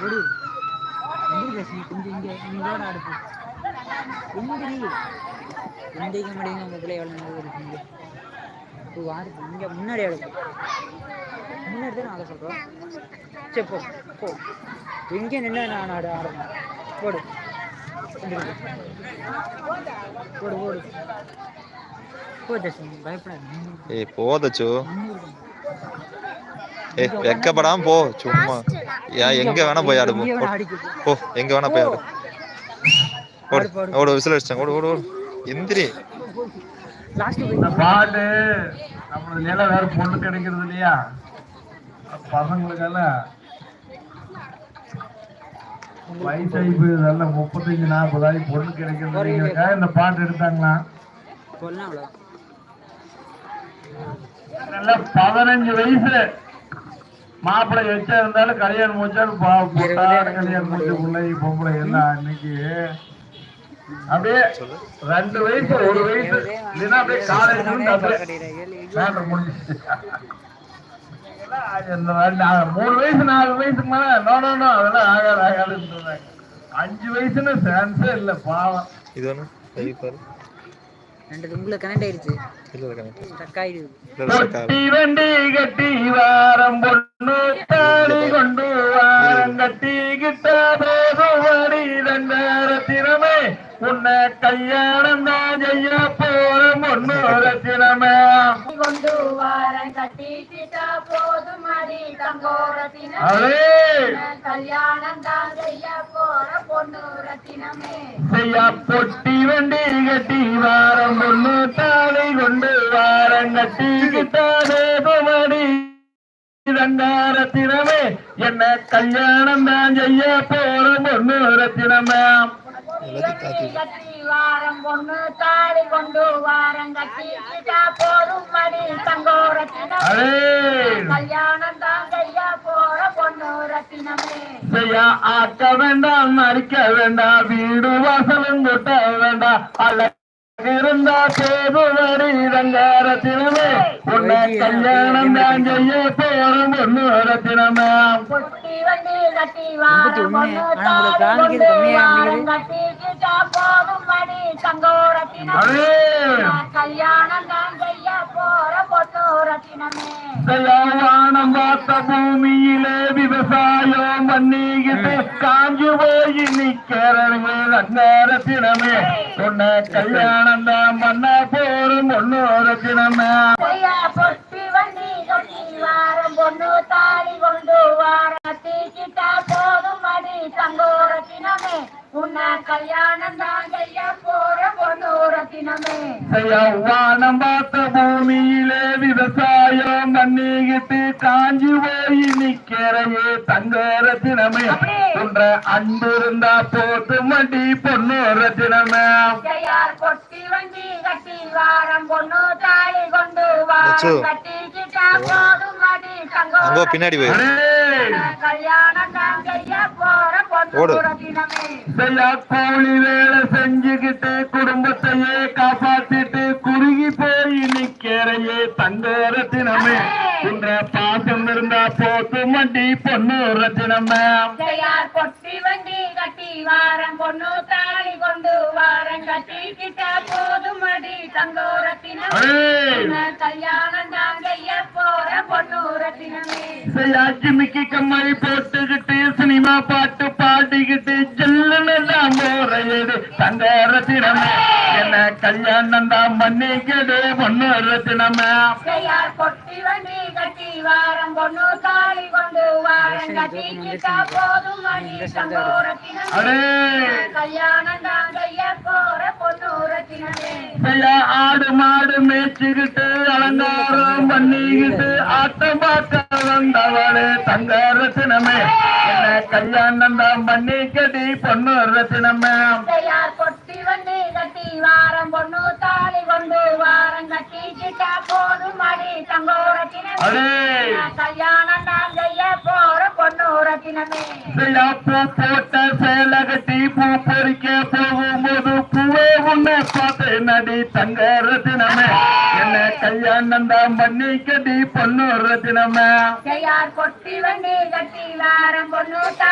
ஓடு எந்திரி கொஞ்சம் இங்கே நீங்களோட அடுப்பு எந்திரி எந்திரிக்க மாட்டேங்க உங்கள் எவ்வளோ நேரம் இருக்கீங்க இப்போ வாரு இங்கே முன்னாடி அடுப்பு முன்னாடி தான் அதை சொல்கிறோம் சரி போ போ எங்கே நின்று நான் ஆட ஆடணும் போடு போடு போடு பயப்படாது போதச்சு ஏ வெக்கப்படாம போ சும்மா. ஏன் எங்க வேணா போய் ஆடு போ. எங்க வேணா போய் ஆடு. ஓடு. ஓடு விசில் அடிச்சாங்க ஓடு ஓடு ஓடு. எந்திரி லாஸ்ட் இந்த பாட்டு நம்மளது நிலம் வேற பொண்ணு கிடைக்கிறது இல்லையா? பசங்களுக்கெல்லாம் வயசாகி போய் நல்ல முப்பத்தஞ்சு நாற்பதாயி பொண்ணு கிடைக்கிறது இந்த பாட்டு எடுத்தாங்களா கொல்லாம் அவ்வளோ நல்ல பதினஞ்சு வயசு மாப்பிள்ளை எச்சா இருந்தாலும் கல்யாணம் முடிச்சாலும் கல்யாணம் முடிச்ச பிள்ளை பொம்பளை எல்லாம் இன்னைக்கு அப்படியே ரெண்டு வயசு ஒரு வயசு. இல்லைன்னா அப்படியே காலேஜ் வந்து அப்படியே மேட்டர் முடிஞ்சிச்சு மூணு வயசு நாலு வயசுக்கு மேல நோ நோ நோ அதெல்லாம் ஆகாது ஆகாதுன்னு சொன்னாங்க அஞ்சு வயசுன்னு சான்ஸே இல்ல பாவம். இது ரெண்டு உங்களுக்கு கனெக்ட் கணக்கு ஸ்டக் ஆயிடுது. கட்டி வண்டி கட்டி வாரம் பொண்ணு தாலி கொண்டு வாரம் ரத்தினமே உன்னை கல்யாணம் தான் செய்ய போற பொண்ணு ரத்தினமே. கொண்டு வாரன் கட்டிக்கிட்டா கல்யாணம் தான் செய்ய போற பொண்ணு ரத்தினமே செய்யா பொட்டி வண்டி கட்டி வாரம் பொண்ணு தாலி கொண்டு வாரம் கட்டிக்கிட்ட போதுமடி ரத்தினமே என்ன கல்யாணம் தான் செய்ய போற பொண்ணு ரத்தினமே கட்டி வாரம் கொண்டு வாரம் கட்டிக்கிட்டா போதும் அடி தங்கோரத்தினமே. செய்யா ஆக்க வேண்டாம் மறிக்க வேண்டாம் வீடு வாசலும் கொட்ட வேண்டாம். அழகு இருந்தா போதுவரி ரத்தினமே உன்னை கல்யாணம் தான் செய்ய போற பொண்ணு ரத்தினமே கல்யாணம் தான் செய்ய போற பொண்ணு ரத்தினமே வானம் பார்த்த பூமியிலே விவசாயம் பண்ணிக்கிட்டு காஞ்சு போய் நிக்கிறவே ரத்தினமே உன்னை கல்யாணம் தான் பண்ண போரும் ஒன்னு ரத்தினமே கல்யாணம் தான் வண்டி கட்டி வாரம் பொண்ணு தாலி கொண்டு வாரம் கட்டிக்கிட்டா போதும் அடி தங்கோரத்தினமே உன்னை கல்யாணம் தான் செய்ய போற பொண்ணு ரத்தினமே வானம் பார்த்த பூமியிலே விவசாயம் பண்ணிக்கிட்டு காஞ்சி போய் நிக்கிறவே தங்க ரத்தினமே உன்ற அன்பு இருந்தா போட்டு மடி பொண்ணு ரத்தினமே ஐயார் பொட்டி வண்டி கட்டி வாரம் பொண்ணு தாலி கொண்டு லட்சு. வாரம் கட்டிக்கிட்டா போதும் அடி அங்கோ தங்கோரத்தினமே பின்னாடி போய். கல்யாணம் தான் போற பொண்ணு. ரத்தினமே கூலி வேலை செஞ்சுக்கிட்டு குடும்பத்தையே ரத்தினமே ஐயார் பொட்டி வண்டி கட்டி வாரம் பொண்ணு தாலி கொண்டு வாரம் கட்டிக்கிட்ட போதும் அடி. தங்கோரத்தினமே கல்யாணம் செய்ய போற பொண்ணு ரத்தினமே ஜிமிக்கி கம்மல் போட்டுக்கிட்டு சினிமா பாட்டு பாடிக்கிட்டு ஜல்லுன்னு தான் போறையது தங்க ரத்தினமே என்ன கல்யாணம் தான் மன்னிக்கடு பொண்ணு ரத்தினமே பொட்டி வண்டி கட்டி வாரம் பொண்ணு தாலி கொண்டு வாரம் பொண்ணு ரத்தினமே ஆடு மாடு மேய்ச்சிக்கிட்டு அலங்காரம் பண்ணிக்கிட்டு ஆட்டம் பார்க்க வந்தவளே தங்க ரத்தினமே என்ன கல்யாணம் தான் பண்ணிக்கடி பொண்ணு ரத்தினமே பொட்டி வண்டி கட்டி வாரம் பொண்ணு தாலி கொண்டு வாரம் கட்டிக்கிட்ட போதும் அடி தங்கோரத்தினமே அடே கல்யாணம் தான் செய்ய போற பொண்ணு ரத்தினமே ஐயா பூ போட்ட சேலை கட்டி பூ பொறிக்க போகும்போது பூவே உன்னை பார்த்து நடி தங்க ரத்தினமே என்ன கல்யாணம் தான் பண்ணி கட்டி பொண்ணு ரத்தினமே கொட்டி வண்டி கட்டி வாரம் பொண்ணு